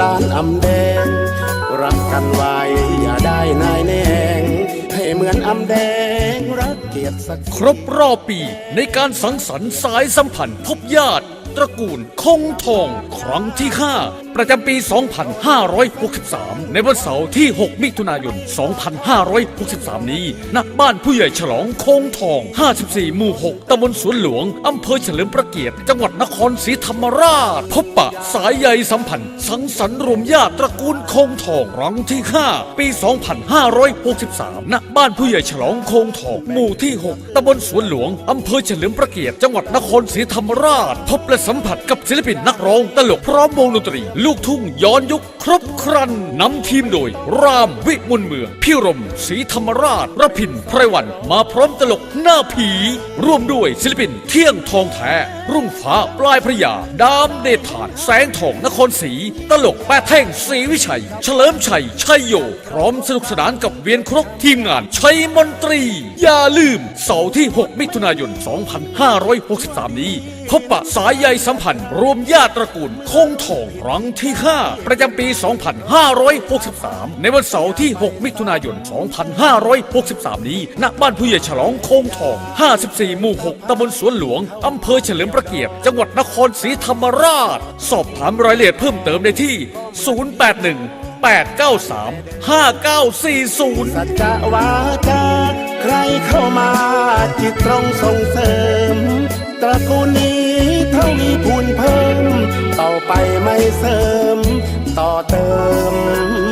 ลานอำแดง รักกันไว้อย่าได้นายแนง ให้เหมือนอำแดงรักเกียรติศักดิ์ศรีครบรอบปีในการสังสรรค์สายสัมพันธ์พบญาติ ตระกูลคงทอง ครั้งที่ห้า ประจำปี 2563 ในวันเสาร์ที่ 6 มิถุนายน 2563 นี้ณบ้านผู้ใหญ่ฉลองคงทอง 54 หมู่ 6 ตำบลสวนหลวง อำเภอเฉลิมพระเกียรติ จังหวัดนครศรีธรรมราช พบปะสายใยสัมพันธ์ สังสรรค์รวมญาติตระกูลคงทองรังที่ 5 ปี 2563ณบ้านผู้ใหญ่ฉลองคงทอง หมู่ที่ 6 ตำบลสวนหลวง อำเภอเฉลิมพระเกียรติ จังหวัดนครศรีธรรมราช พบและสัมผัสกับศิลปินนักร้องตลกพร้อมวงดนตรีลูกทุ่งย้อนยุคครบครันนำทีมโดย รามวิมลเมืองพี่รมศรีธรรมราชระพินไพรวัน มาพร้อมตลกหน้าผี ร่วมด้วยศิลปิน เที่ยงทองแท้ รุ่งฟ้าปลายพระยา ดามเดชฐาน แสงทองนครศรีตลกแปดแท่งศรีวิชัย เฉลิมชัย ชัยโย พร้อมสนุกสนานกับเวียนครกทีมงานชัยมนตรี อย่าลืมเสาร์ที่ 6 มิถุนายน 2563 นี้ พบปะสายใยสัมพันธ์ รวมญาติตระกูลคงทองรังที่ 5 ประจำปี 2563 ในวันเสาร์ที่ 6 มิถุนายน 2563 นี้ ณ บ้านผู้ใหญ่ฉลองคงทอง 54 หมู่ 6 ตำบลสวนหลวง อำเภอเฉลิมพระเกียรติ จังหวัดนครศรีธรรมราช สอบถามรายละเอียดเพิ่มเติมได้ที่ 081 893 5940 สัจจะวาจาใครเข้ามาจิตตรงส่งเสริม ตระกูลนี้เท่ามีพูนเพิ่ม ไปไม่เสริม ต่อเติม